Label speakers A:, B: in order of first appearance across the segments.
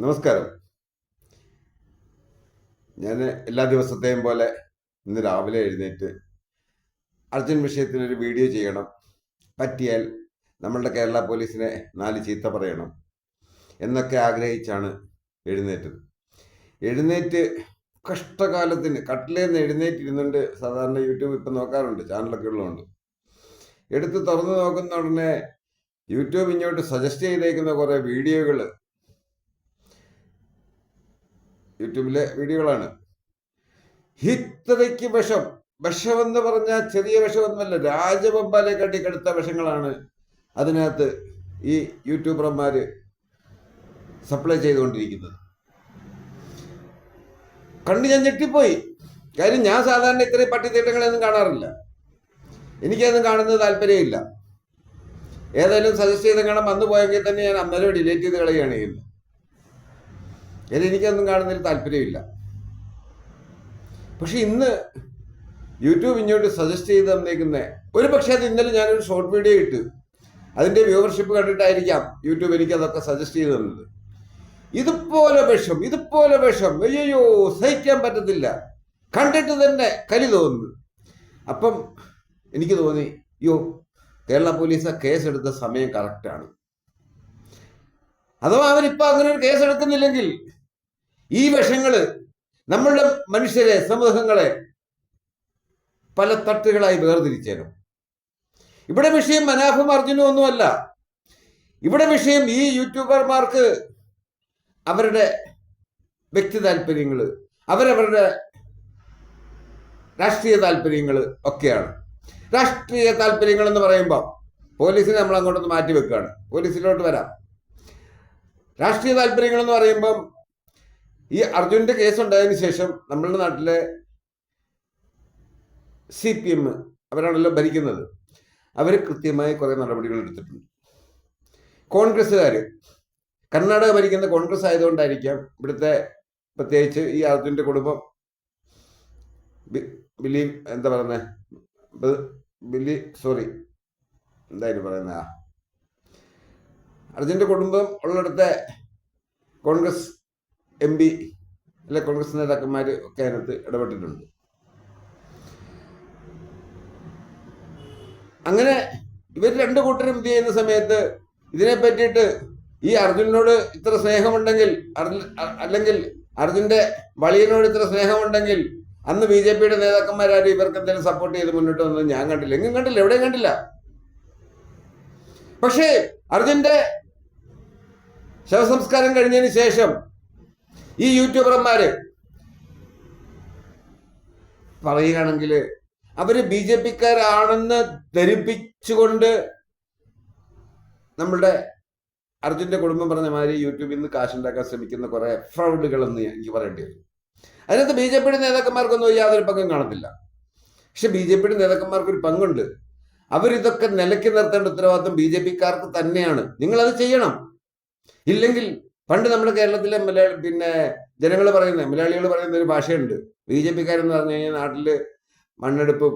A: നമസ്കാരം. ഞാൻ എല്ലാ ദിവസത്തെയും പോലെ ഇന്ന് രാവിലെ എഴുന്നേറ്റ് അർജുൻ വിഷയത്തിനൊരു വീഡിയോ ചെയ്യണം. പറ്റിയാൽ നമ്മളുടെ കേരള പോലീസിനെ നാല് ചീത്ത പറയണം എന്നൊക്കെ ആഗ്രഹിച്ചാണ് എഴുന്നേറ്റത്. എഴുന്നേറ്റ് കഷ്ടകാലത്തിന് കട്ടിലേന്ന് എഴുന്നേറ്റിരുന്നുണ്ട് സാധാരണ യൂട്യൂബ് ഇപ്പം നോക്കാറുണ്ട് ചാനലൊക്കെ ഉള്ളതുകൊണ്ട്. എടുത്ത് തുറന്നു നോക്കുന്ന ഉടനെ യൂട്യൂബ് ഇങ്ങോട്ട് സജസ്റ്റ് ചെയ്തേക്കുന്ന കുറേ വീഡിയോകൾ യൂട്യൂബിലെ വീഡിയോകളാണ്. ഹിത്തറയ്ക്ക് വിഷം. വിഷമെന്ന് പറഞ്ഞാൽ ചെറിയ വിഷമൊന്നുമല്ല രാജവമ്പാലെ കാട്ടി കടുത്ത വിഷങ്ങളാണ് അതിനകത്ത് ഈ യൂട്യൂബർമാര് സപ്ലൈ ചെയ്തുകൊണ്ടിരിക്കുന്നത്. കണ്ട് ഞാൻ ഞെട്ടിപ്പോയി. കാര്യം ഞാൻ സാധാരണ ഇത്രയും പട്ടിത്തീട്ടങ്ങളൊന്നും കാണാറില്ല. എനിക്കതൊന്നും കാണുന്നത് താല്പര്യമില്ല. ഏതായാലും സജസ്റ്റ് ചെയ്തെങ്കിലും വന്നു പോയെങ്കിൽ തന്നെ ഞാൻ അന്നേരം ഡിലീറ്റ് ചെയ്ത് കളയുകയാണ് ചെയ്യുന്നത്. ഇതിൽ എനിക്കൊന്നും കാണുന്നതിൽ താല്പര്യമില്ല. പക്ഷെ ഇന്ന് യൂട്യൂബ് ഇങ്ങോട്ട് സജസ്റ്റ് ചെയ്ത് തന്നേക്കുന്ന ഒരു പക്ഷേ അത് ഇന്നലെ ഞാനൊരു ഷോർട്ട് വീഡിയോ ഇട്ട്. അതിന്റെ വ്യൂവർഷിപ്പ് കണ്ടിട്ടായിരിക്കാം യൂട്യൂബ് എനിക്ക് അതൊക്കെ സജസ്റ്റ് ചെയ്ത് തന്നത്. ഇതുപോലെ വിഷം ഇതുപോലെ വിഷം അയ്യോ സഹിക്കാൻ പറ്റത്തില്ല. കണ്ടിട്ട് തന്നെ കലി തോന്നുന്നു. അപ്പം എനിക്ക് തോന്നി അയ്യോ കേരള പോലീസ് ആ കേസെടുത്ത സമയം കറക്റ്റാണ് അഥവാ അവരിപ്പോൾ അങ്ങനെ ഒരു കേസ് എടുക്കുന്നില്ലെങ്കിൽ ഈ വിഷങ്ങൾ നമ്മളുടെ മനുഷ്യരെ സമൂഹങ്ങളെ പല തട്ടുകളായി വേർതിരിച്ചേനും ഇവിടെ വിഷയം മനാഫും അർജുനും ഒന്നുമല്ല ഇവിടെ വിഷയം ഈ യൂട്യൂബർമാർക്ക് അവരുടെ വ്യക്തി താല്പര്യങ്ങൾ അവരവരുടെ രാഷ്ട്രീയ താല്പര്യങ്ങൾ ഒക്കെയാണ്. രാഷ്ട്രീയ താല്പര്യങ്ങൾ എന്ന് പറയുമ്പോൾ പോലീസിനെ നമ്മൾ അങ്ങോട്ടൊന്ന് മാറ്റി വെക്കുകയാണ് പോലീസിലോട്ട് വരാം. രാഷ്ട്രീയ താല്പര്യങ്ങൾ എന്ന് പറയുമ്പം ഈ അർജുനന്റെ കേസ് ഉണ്ടായതിനു ശേഷം നമ്മളുടെ നാട്ടിലെ സി പി എം അവരാണല്ലോ ഭരിക്കുന്നത്. അവർ കൃത്യമായി കുറെ നടപടികൾ എടുത്തിട്ടുണ്ട്. കോൺഗ്രസ്സുകാർ കർണാടക ഭരിക്കുന്ന കോൺഗ്രസ് ആയതുകൊണ്ടായിരിക്കാം ഇവിടുത്തെ പ്രത്യേകിച്ച് ഈ അർജുനന്റെ കുടുംബം ബില്ലി ബിലി എന്താ പറയുന്നത് ബിലി സോറി എന്തായാലും പറയുന്ന? അർജുന്റെ കുടുംബം ഉള്ളിടത്തെ കോൺഗ്രസ് എം പി അല്ലെ കോൺഗ്രസ് നേതാക്കന്മാർ ഒക്കെ അതിനകത്ത് ഇടപെട്ടിട്ടുണ്ട്. അങ്ങനെ ഇവർ രണ്ട് കൂട്ടരും എന്ത് ചെയ്യുന്ന സമയത്ത് ഇതിനെ പറ്റിയിട്ട് ഈ അർജുനോട് ഇത്ര സ്നേഹമുണ്ടെങ്കിൽ അർജുൻ അല്ലെങ്കിൽ അർജുന്റെ വളിയനോട് ഇത്ര സ്നേഹമുണ്ടെങ്കിൽ അന്ന് ബി ജെ പിയുടെ നേതാക്കന്മാരാരും ഇവർക്ക് എന്തെങ്കിലും സപ്പോർട്ട് ചെയ്ത് മുന്നോട്ട് വന്നത് ഞാൻ കണ്ടില്ല. എങ്ങും കണ്ടില്ല എവിടെയും കണ്ടില്ല. പക്ഷേ അർജുന്റെ ശവസംസ്കാരം കഴിഞ്ഞതിന് ശേഷം ഈ യൂട്യൂബർമാര് പറയുകയാണെങ്കിൽ അവർ ബി ജെ പിക്കാരാണെന്ന് ധരിപ്പിച്ചുകൊണ്ട് നമ്മളുടെ അർജുന്റെ കുടുംബം പറഞ്ഞ മാതിരി യൂട്യൂബിൽ നിന്ന് കാശുണ്ടാക്കാൻ ശ്രമിക്കുന്ന കുറെ ഫ്രോഡുകളെന്ന് എനിക്ക് പറയേണ്ടി വരും. അതിനകത്ത് ബി ജെ പിയുടെ നേതാക്കന്മാർക്കൊന്നും യാതൊരു പങ്കും കാണത്തില്ല. പക്ഷെ ബി ജെ പിയുടെ നേതാക്കന്മാർക്ക് ഒരു പങ്കുണ്ട്. അവരിതൊക്കെ നിലയ്ക്ക് നിർത്തേണ്ട ഉത്തരവാദിത്വം ബി ജെ പിക്കാർക്ക് തന്നെയാണ്. നിങ്ങളത് ചെയ്യണം. ഇല്ലെങ്കിൽ പണ്ട് നമ്മുടെ കേരളത്തിലെ മലയാളി പിന്നെ ജനങ്ങൾ പറയുന്ന മലയാളികൾ പറയുന്ന ഒരു ഭാഷയുണ്ട്. ബി ജെ പിക്കാരെന്ന് പറഞ്ഞു കഴിഞ്ഞാൽ നാട്ടിൽ മണ്ണെടുപ്പും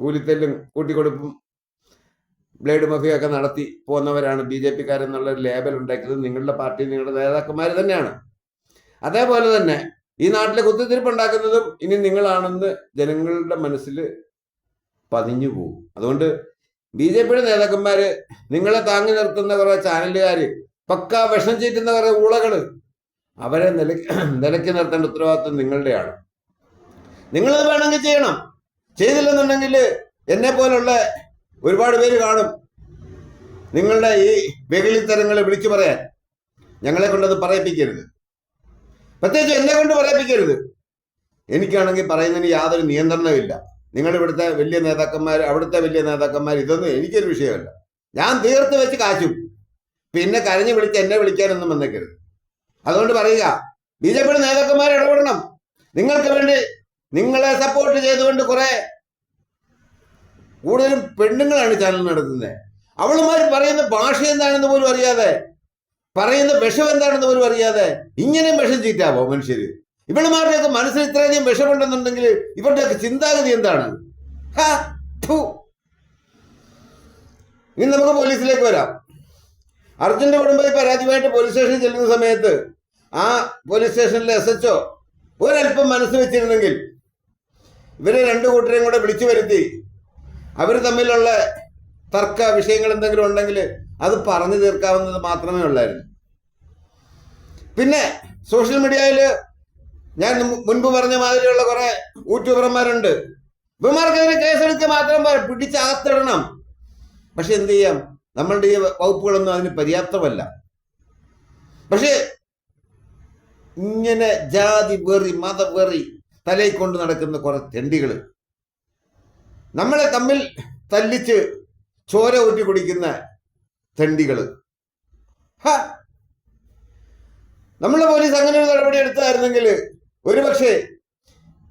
A: കൂലിത്തല്ലും കൂട്ടിക്കൊടുപ്പും ബ്ലേഡ് മഫിയൊക്കെ നടത്തി പോകുന്നവരാണ് ബി ജെ പിക്കാരെന്നുള്ള ഒരു ലേബൽ ഉണ്ടാക്കിയത്. നിങ്ങളുടെ പാർട്ടി നിങ്ങളുടെ നേതാക്കന്മാർ തന്നെയാണ്. അതേപോലെ തന്നെ ഈ നാട്ടിലെ കുത്തിത്തിരിപ്പ് ഉണ്ടാക്കുന്നതും ഇനി നിങ്ങളാണെന്ന് ജനങ്ങളുടെ മനസ്സിൽ പതിഞ്ഞു പോകും അതുകൊണ്ട് ബി ജെ പിയുടെ നേതാക്കന്മാര് നിങ്ങളെ താങ്ങി നിർത്തുന്ന കുറെ ചാനലുകാര് പക്ക വിഷം ചീറ്റുന്ന കുറെ ഊളകൾ അവരെ നില നിലയ്ക്ക് നിർത്തേണ്ട ഉത്തരവാദിത്വം നിങ്ങളുടെയാണ്. നിങ്ങളത് വേണമെങ്കിൽ ചെയ്യണം. ചെയ്തില്ലെന്നുണ്ടെങ്കിൽ എന്നെ പോലുള്ള ഒരുപാട് പേര് കാണും. നിങ്ങളുടെ ഈ വെകിളിത്തരങ്ങളെ വിളിച്ചു പറയാൻ. ഞങ്ങളെ കൊണ്ടത് പറയിപ്പിക്കരുത്. പ്രത്യേകിച്ച് എന്നെ കൊണ്ട് പറയിപ്പിക്കരുത്. എനിക്കാണെങ്കിൽ പറയുന്നതിന് യാതൊരു നിയന്ത്രണമില്ല ഇവിടുത്തെ വലിയ നേതാക്കന്മാർ അവിടുത്തെ വലിയ നേതാക്കന്മാർ ഇതൊന്നും എനിക്കൊരു വിഷയമല്ല. ഞാൻ തീർത്ത് വെച്ച് കാശും പിന്നെ കരഞ്ഞു വിളിച്ച് എന്നെ വിളിക്കാനൊന്നും വന്നേക്കരുത്. അതുകൊണ്ട് പറയുക ബി ജെ പിയുടെ നേതാക്കന്മാർ ഇടപെടണം. നിങ്ങൾക്ക് വേണ്ടി നിങ്ങളെ സപ്പോർട്ട് ചെയ്തുകൊണ്ട് കുറെ കൂടുതലും പെണ്ണുങ്ങളാണ് ചാനൽ നടത്തുന്നത് അവളുമാർ പറയുന്ന ഭാഷ എന്താണെന്ന് പോലും അറിയാതെ പറയുന്ന വിഷം എന്താണെന്ന് പോലും അറിയാതെ ഇങ്ങനെയും വിഷം ചീറ്റാവോ മനുഷ്യര്? ഇവളുമാരുടെയൊക്കെ മനസ്സിൽ ഇത്രയധികം വിഷമുണ്ടെന്നുണ്ടെങ്കിൽ ഇവരുടെയൊക്കെ ചിന്താഗതി എന്താണ്. ഇനി നമുക്ക് പോലീസിലേക്ക് വരാം. അർജുന്റെ കുടുംബം പരാതിയുമായിട്ട് പോലീസ് സ്റ്റേഷനിൽ ചെല്ലുന്ന സമയത്ത് ആ പോലീസ് സ്റ്റേഷനിലെ എസ് എച്ച് ഒ ഒരല്പം മനസ്സ് വെച്ചിരുന്നെങ്കിൽ ഇവരെ രണ്ടു കൂട്ടരെയും കൂടെ വിളിച്ചു വരുത്തി. അവർ തമ്മിലുള്ള തർക്ക വിഷയങ്ങൾ എന്തെങ്കിലും ഉണ്ടെങ്കിൽ അത് പറഞ്ഞു തീർക്കാവുന്നത് മാത്രമേ ഉള്ളായിരുന്നു. പിന്നെ സോഷ്യൽ മീഡിയയിൽ ഞാൻ മുൻപ് പറഞ്ഞ മാതിരിയുള്ള കുറെ യൂട്യൂബർമാരുണ്ട്. ഇവന്മാർക്കെതിരെ കേസെടുക്കുക മാത്രം പിടിച്ചകത്തിടണം പക്ഷെ എന്ത് ചെയ്യാം? നമ്മളുടെ ഈ വകുപ്പുകളൊന്നും അതിന് പര്യാപ്തമല്ല. പക്ഷേ ഇങ്ങനെ ജാതി വെറി മതവെറി തലയിൽ കൊണ്ട് നടക്കുന്ന കുറെ തെണ്ടികൾ നമ്മളെ തമ്മിൽ തല്ലിച്ച് ചോര ഊറ്റി കുടിക്കുന്ന തെണ്ടികൾ. നമ്മളെ പോലീസ് അങ്ങനെ ഒരു നടപടി എടുത്തായിരുന്നെങ്കിൽ ഒരുപക്ഷെ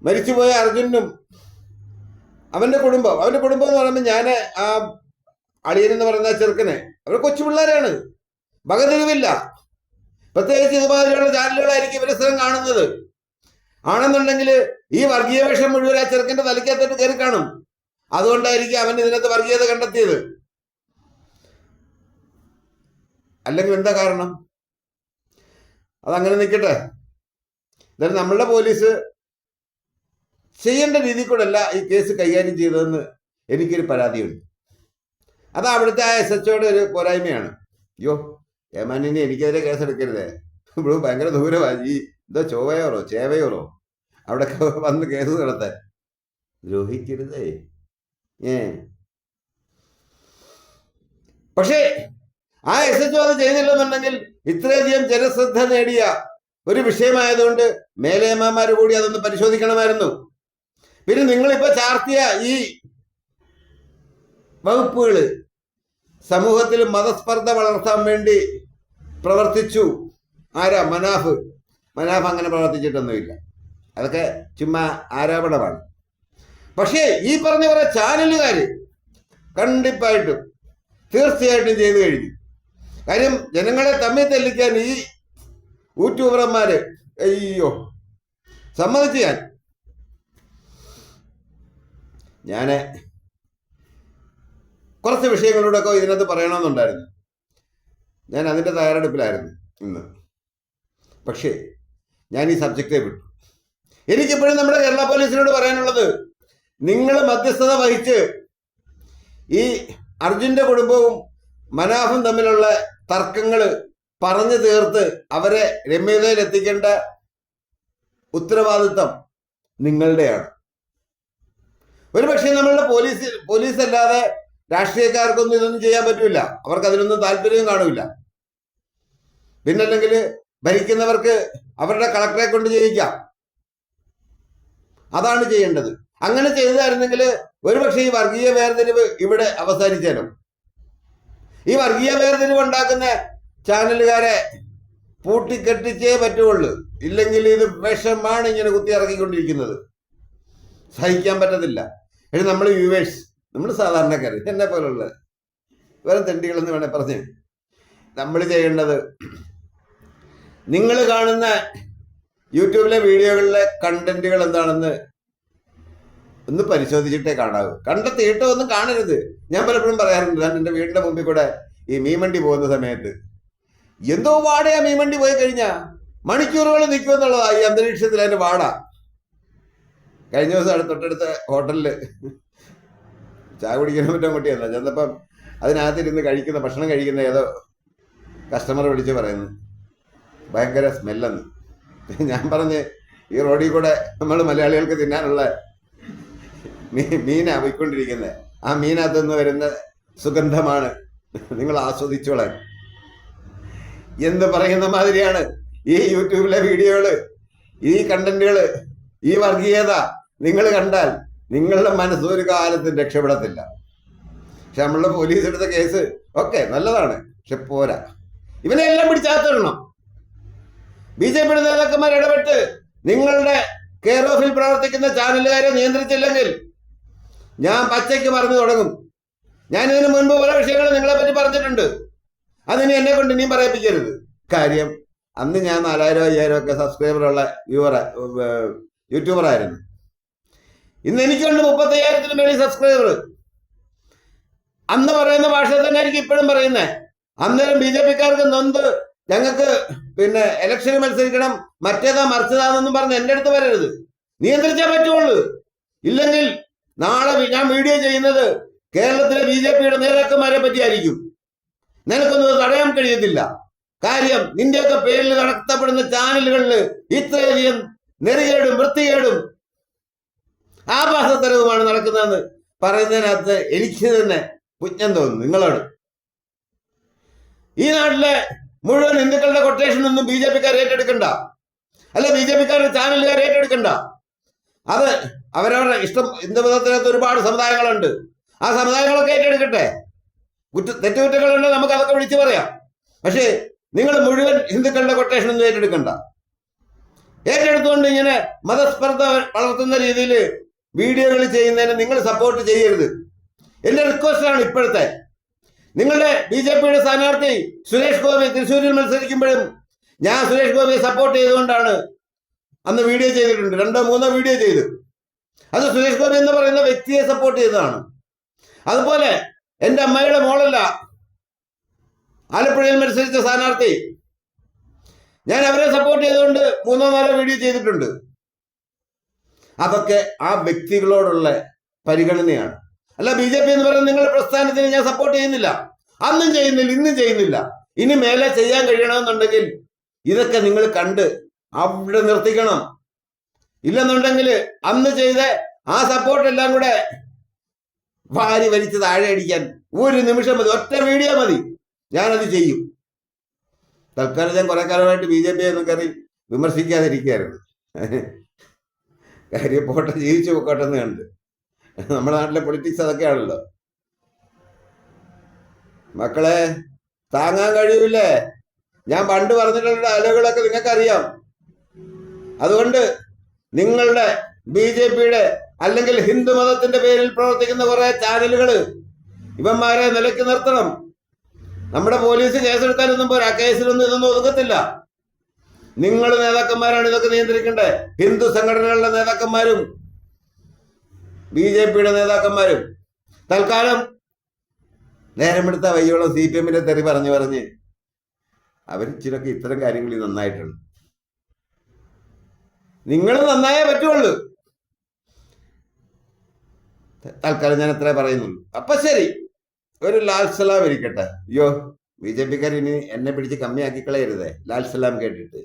A: മരിച്ചുപോയ അർജുനും അവന്റെ കുടുംബം അവന്റെ കുടുംബം എന്ന് പറയുമ്പോൾ ഞാൻ ആ അളിയൻ എന്ന് പറയുന്ന ചെറുക്കനെ. അവർ കൊച്ചു പിള്ളേരാണ്. വകതിരിവില്ല പ്രത്യേകിച്ച് ഇതുമാതിരിയുള്ള ചാനലുകളായിരിക്കും ഇവരെ സ്ഥലം കാണുന്നത്. ആണെന്നുണ്ടെങ്കിൽ ഈ വർഗീയ വേഷം മുഴുവൻ ആ ചെറുക്കന്റെ തലയ്ക്കകത്തോട്ട് കയറി കാണും. അതുകൊണ്ടായിരിക്കും അവൻ ഇതിനകത്ത് വർഗീയത കണ്ടെത്തിയത്. അല്ലെങ്കിൽ എന്താ കാരണം? അതങ്ങനെ നിൽക്കട്ടെ. എന്തായാലും നമ്മളുടെ പോലീസ് ചെയ്യേണ്ട രീതിയിൽ കൂടെ അല്ല ഈ കേസ് കൈകാര്യം ചെയ്തതെന്ന് എനിക്കൊരു പരാതിയുണ്ട്. അത് അവിടുത്തെ എസ് എച്ച് ഒരു പോരായ്മയാണ്. അയ്യോ ഏമാനിനി എനിക്കെതിരെ കേസ് എടുക്കരുതേ ഇവിടെ ഭയങ്കര ദൂരമാണ് ഈ എന്തോ ചൊവ്വയോറോ ചേവയോറോ അവിടെയൊക്കെ വന്ന് കേസ് നടത്താൻ. ദ്രോഹിക്കരുതേ. ഏ. പക്ഷേ ആ എസ് എച്ച് അത് ചെയ്തില്ലെന്നുണ്ടെങ്കിൽ ഇത്രയധികം ജനശ്രദ്ധ നേടിയ ഒരു വിഷയമായതുകൊണ്ട് മേലേമാന്മാർ കൂടി അതൊന്ന് പരിശോധിക്കണമായിരുന്നു. പിന്നെ നിങ്ങളിപ്പോ ചാർത്തിയ ഈ വകുപ്പുകൾ സമൂഹത്തിൽ മതസ്പർദ്ധ വളർത്താൻ വേണ്ടി പ്രവർത്തിച്ചു. ആരാ? മനാഫ്. മനാഫ് അങ്ങനെ പ്രവർത്തിച്ചിട്ടൊന്നുമില്ല. അതൊക്കെ ചുമ്മാ ആരോപണമാണ്. പക്ഷേ ഈ പറഞ്ഞ കുറെ ചാനലുകാർ കണ്ടിപ്പായിട്ടും തീർച്ചയായിട്ടും ചെയ്തു കഴിഞ്ഞു. കാര്യം ജനങ്ങളെ തമ്മിൽ തെല്ലിക്കാൻ ഈ യൂട്യൂബർമാര് അയ്യോ സമ്മതിച്ചു ഞാൻ. ഞാൻ കുറച്ച് വിഷയങ്ങളോടൊക്കെ ഇതിനകത്ത് പറയണമെന്നുണ്ടായിരുന്നു. ഞാൻ അതിന്റെ തയ്യാറെടുപ്പിലായിരുന്നു ഇന്ന്. പക്ഷേ ഞാൻ ഈ സബ്ജക്റ്റേ വിട്ടു. എനിക്കിപ്പോഴും നമ്മുടെ കേരള പോലീസിനോട് പറയാനുള്ളത് നിങ്ങൾ മധ്യസ്ഥത വഹിച്ച് ഈ അർജുന്റെ കുടുംബവും മനാഫും തമ്മിലുള്ള തർക്കങ്ങൾ പറഞ്ഞു തീർത്ത് അവരെ രമ്യതയിൽ എത്തിക്കേണ്ട ഉത്തരവാദിത്തം നിങ്ങളുടെയാണ്. ഒരുപക്ഷെ നമ്മളുടെ പോലീസ് പോലീസ് അല്ലാതെ രാഷ്ട്രീയക്കാർക്കൊന്നും ഇതൊന്നും ചെയ്യാൻ പറ്റില്ല അവർക്ക് അതിനൊന്നും താല്പര്യവും കാണൂല. പിന്നല്ലെങ്കിൽ ഭരിക്കുന്നവർക്ക് അവരുടെ കളക്ടറെ കൊണ്ട് ജയിക്കാം അതാണ് ചെയ്യേണ്ടത്. അങ്ങനെ ചെയ്തായിരുന്നെങ്കിൽ ഒരുപക്ഷെ ഈ വർഗീയ വേർതിരിവ് ഇവിടെ അവസാനിച്ചേനും. ഈ വർഗീയ വേർതിരിവ് ഉണ്ടാക്കുന്ന ചാനലുകാരെ പൂട്ടിക്കെട്ടിച്ചേ പറ്റുള്ളൂ. ഇല്ലെങ്കിൽ ഇത് വിഷമാണ് ഇങ്ങനെ കുത്തി ഇറക്കിക്കൊണ്ടിരിക്കുന്നത്. സഹിക്കാൻ പറ്റത്തില്ല. പക്ഷെ നമ്മൾ വ്യൂവേഴ്സ് നമ്മൾ സാധാരണക്കാർ എന്നെ പോലുള്ള വേറെ തെണ്ടികളെന്ന് വേണേ പറഞ്ഞു. നമ്മൾ ചെയ്യേണ്ടത് നിങ്ങൾ കാണുന്ന യൂട്യൂബിലെ വീഡിയോകളിലെ കണ്ടന്റുകൾ എന്താണെന്ന് ഒന്ന് പരിശോധിച്ചിട്ടേ കാണാവൂ. കണ്ടെത്തിയിട്ടോ ഒന്നും കാണരുത്. ഞാൻ പലപ്പോഴും പറയാറുണ്ട് ഞാൻ എന്റെ വീടിന്റെ മുമ്പിൽ കൂടെ ഈ മീമണ്ടി പോകുന്ന സമയത്ത് എന്തോ വാടയാ മീമണ്ടി പോയി കഴിഞ്ഞാ? മണിക്കൂറുകൾ നിൽക്കുമെന്നുള്ളതാ ഈ അന്തരീക്ഷത്തിൽ അതിന്റെ വാട. കഴിഞ്ഞ ദിവസം തൊട്ടടുത്ത ഹോട്ടലിൽ ചായ കുടിക്കാൻ പറ്റാൻ കുട്ടിയല്ല. ചെന്നപ്പം അതിനകത്തിരുന്ന് കഴിക്കുന്ന ഭക്ഷണം കഴിക്കുന്ന ഏതോ കസ്റ്റമർ വിളിച്ച് പറയുന്നു ഭയങ്കര സ്മെല്ലെന്ന്. ഞാൻ പറഞ്ഞ് ഈ റോഡിൽ കൂടെ നമ്മൾ മലയാളികൾക്ക് തിന്നാനുള്ള മീ മീനാ പോയിക്കൊണ്ടിരിക്കുന്നത് ആ മീനകത്തു നിന്ന് വരുന്ന സുഗന്ധമാണ് നിങ്ങൾ ആസ്വദിച്ചോളാൻ. എന്ന് പറയുന്ന മാതിരിയാണ് ഈ യൂട്യൂബിലെ വീഡിയോകൾ ഈ കണ്ടന്റുകൾ ഈ വർഗീയത നിങ്ങൾ കണ്ടാൽ നിങ്ങളുടെ മനസ്സ് ഒരു കാലത്തും രക്ഷപ്പെടത്തില്ല. പക്ഷെ നമ്മളുടെ പോലീസ് എടുത്ത കേസ് ഓക്കെ നല്ലതാണ്. പക്ഷെ പോരാ. ഇവനെ എല്ലാം പിടിച്ചാത്തിടണം ബി ജെ പിയുടെ നേതാക്കന്മാർ ഇടപെട്ട് നിങ്ങളുടെ കെയർ ഓഫിൽ പ്രവർത്തിക്കുന്ന ചാനലുകാരെ നിയന്ത്രിച്ചില്ലെങ്കിൽ ഞാൻ പച്ചയ്ക്ക് പറഞ്ഞു തുടങ്ങും. ഞാൻ ഇതിനു മുൻപ് പല വിഷയങ്ങളും നിങ്ങളെ പറ്റി പറഞ്ഞിട്ടുണ്ട്. അതിന് എന്നെ കൊണ്ട് ഇനിയും പറയിപ്പിക്കരുത്. കാര്യം അന്ന് ഞാൻ നാലായിരം അയ്യായിരം ഒക്കെ സബ്സ്ക്രൈബറുള്ള വ്യൂവർ യൂട്യൂബർ ആയിരുന്നു ഇന്ന് എനിക്കുണ്ട് മുപ്പത്തയ്യായിരത്തിന് മേളിൽ സബ്സ്ക്രൈബർ അന്ന് പറയുന്ന ഭാഷ തന്നെ ആയിരിക്കും ഇപ്പോഴും പറയുന്നത് അന്നേരം ബി ജെ പിക്കാർക്ക് നൊന്ത് ഞങ്ങൾക്ക് പിന്നെ ഇലക്ഷന് മത്സരിക്കണം മറ്റേതാ മറിച്ചതാണെന്നും പറഞ്ഞ് എന്റെ അടുത്ത് വരരുത്. നിയന്ത്രിച്ചേ പറ്റുള്ളൂ. ഇല്ലെങ്കിൽ നാളെ ഞാൻ വീഡിയോ ചെയ്യുന്നത് കേരളത്തിലെ ബി ജെ പിയുടെ നേതാക്കന്മാരെ പറ്റിയായിരിക്കും. നിനക്കൊന്നും തടയാൻ കഴിയത്തില്ല. കാര്യം നിന്റെയൊക്കെ പേരിൽ നടത്തപ്പെടുന്ന ചാനലുകളിൽ ഇത്രയധികം നെറികേടും വൃത്തികേടും ആഭാസത്തരവുമാണ് നടക്കുന്നതെന്ന് പറയുന്നതിനകത്ത് എനിക്ക് തന്നെ പുജ്ഞം തോന്നുന്നു നിങ്ങളോട്. ഈ നാട്ടിലെ മുഴുവൻ ഹിന്ദുക്കളുടെ കൊട്ടേഷൻ ഒന്നും ബി ജെ പിക്കാർ ഏറ്റെടുക്കണ്ട. അല്ല ബി ജെ പിക്കാരുടെ ചാനലുകാർ ഏറ്റെടുക്കണ്ട. അത് അവരവരുടെ ഇഷ്ടം ഹിന്ദു മതത്തിനകത്ത് ഒരുപാട് സമുദായങ്ങളുണ്ട്. ആ സമുദായങ്ങളൊക്കെ ഏറ്റെടുക്കട്ടെ. കുറ്റ തെറ്റുകുറ്റങ്ങളുണ്ട് നമുക്ക് അതൊക്കെ വിളിച്ചു പറയാം. പക്ഷേ നിങ്ങൾ മുഴുവൻ ഹിന്ദുക്കളുടെ കൊട്ടേഷൻ ഒന്നും ഏറ്റെടുക്കണ്ട. ഏറ്റെടുത്തുകൊണ്ട് ഇങ്ങനെ മതസ്പർദ്ധ വളർത്തുന്ന രീതിയിൽ വീഡിയോകൾ ചെയ്യുന്നതിന് നിങ്ങൾ സപ്പോർട്ട് ചെയ്യരുത്. എന്റെ റിക്വസ്റ്റാണ് ഇപ്പോഴത്തെ. നിങ്ങളുടെ ബി ജെ പിയുടെ സ്ഥാനാർത്ഥി സുരേഷ് ഗോപി തൃശ്ശൂരിൽ മത്സരിക്കുമ്പോഴും ഞാൻ സുരേഷ് ഗോപിയെ സപ്പോർട്ട് ചെയ്തുകൊണ്ടാണ് അന്ന് വീഡിയോ ചെയ്തിട്ടുണ്ട്. രണ്ടോ മൂന്നോ വീഡിയോ ചെയ്തു. അത് സുരേഷ് ഗോപി എന്ന് പറയുന്ന വ്യക്തിയെ സപ്പോർട്ട് ചെയ്തതാണ്. അതുപോലെ എന്റെ അമ്മയുടെ മോളല്ല ആലപ്പുഴയിൽ മത്സരിച്ച സ്ഥാനാർത്ഥി. ഞാൻ അവരെ സപ്പോർട്ട് ചെയ്തുകൊണ്ട് മൂന്നോ നാലോ വീഡിയോ ചെയ്തിട്ടുണ്ട്. അതൊക്കെ ആ വ്യക്തികളോടുള്ള പരിഗണനയാണ്. അല്ല ബി ജെ പി എന്ന് പറയുന്ന നിങ്ങളുടെ പ്രസ്ഥാനത്തിന് ഞാൻ സപ്പോർട്ട് ചെയ്യുന്നില്ല. അന്നും ചെയ്യുന്നില്ല ഇന്നും ചെയ്യുന്നില്ല. ഇനി മേലെ ചെയ്യാൻ കഴിയണമെന്നുണ്ടെങ്കിൽ ഇതൊക്കെ നിങ്ങൾ കണ്ട് അവിടെ നിർത്തിക്കണം. ഇല്ലെന്നുണ്ടെങ്കിൽ അന്ന് ചെയ്ത ആ സപ്പോർട്ട് എല്ലാം കൂടെ വാരി വലിച്ച് താഴെ അടിക്കാൻ ഒരു നിമിഷം മതി ഒറ്റ വീഡിയോ മതി. ഞാനത് ചെയ്യും. തൽക്കാലം ഞാൻ കുറെ കാലമായിട്ട് ബി ജെ പി എന്നൊക്കെ വിമർശിക്കാതിരിക്കുകയായിരുന്നു. കാര്യം പോട്ടെ ജീവിച്ചു പോക്കോട്ടെ എന്ന് കണ്ട്. നമ്മുടെ നാട്ടിലെ പൊളിറ്റിക്സ് അതൊക്കെയാണല്ലോ. മക്കളെ താങ്ങാൻ കഴിയൂലേ? ഞാൻ പണ്ട് പറഞ്ഞിട്ടുള്ള ഡയലോഗുകളൊക്കെ നിങ്ങൾക്കറിയാം. അതുകൊണ്ട് നിങ്ങളുടെ ബി ജെ പിയുടെ അല്ലെങ്കിൽ ഹിന്ദു മതത്തിന്റെ പേരിൽ പ്രവർത്തിക്കുന്ന കുറെ ചാനലുകൾ ഇവന്മാരെ നിലയ്ക്ക് നിർത്തണം. നമ്മുടെ പോലീസ് കേസെടുത്താലൊന്നും പോരാ. കേസിലൊന്നും ഇതൊന്നും ഒതുക്കത്തില്ല നിങ്ങൾ നേതാക്കന്മാരാണ് ഇതൊക്കെ നിയന്ത്രിക്കേണ്ടത്. ഹിന്ദു സംഘടനകളുടെ നേതാക്കന്മാരും ബി ജെ പിയുടെ നേതാക്കന്മാരും. തൽക്കാലം നേരമെടുത്ത വയ്യോളം സി പി എമ്മിന്റെ തെറി പറഞ്ഞു പറഞ്ഞ് അവർ ചിലക്ക് ഇത്തരം കാര്യങ്ങളിൽ നന്നായിട്ടുണ്ട്. നിങ്ങൾ നന്നായേ പറ്റുള്ളൂ. തൽക്കാലം ഞാൻ എത്ര പറയുന്നുള്ളൂ. അപ്പൊ ശരി. ഒരു ലാൽ സലാം ഇരിക്കട്ടെ. അയ്യോ ബി ജെ പിക്കാർ ഇനി എന്നെ പിടിച്ച് കമ്മിയാക്കി കളയരുതേ ലാൽ സലാം കേട്ടിട്ട്.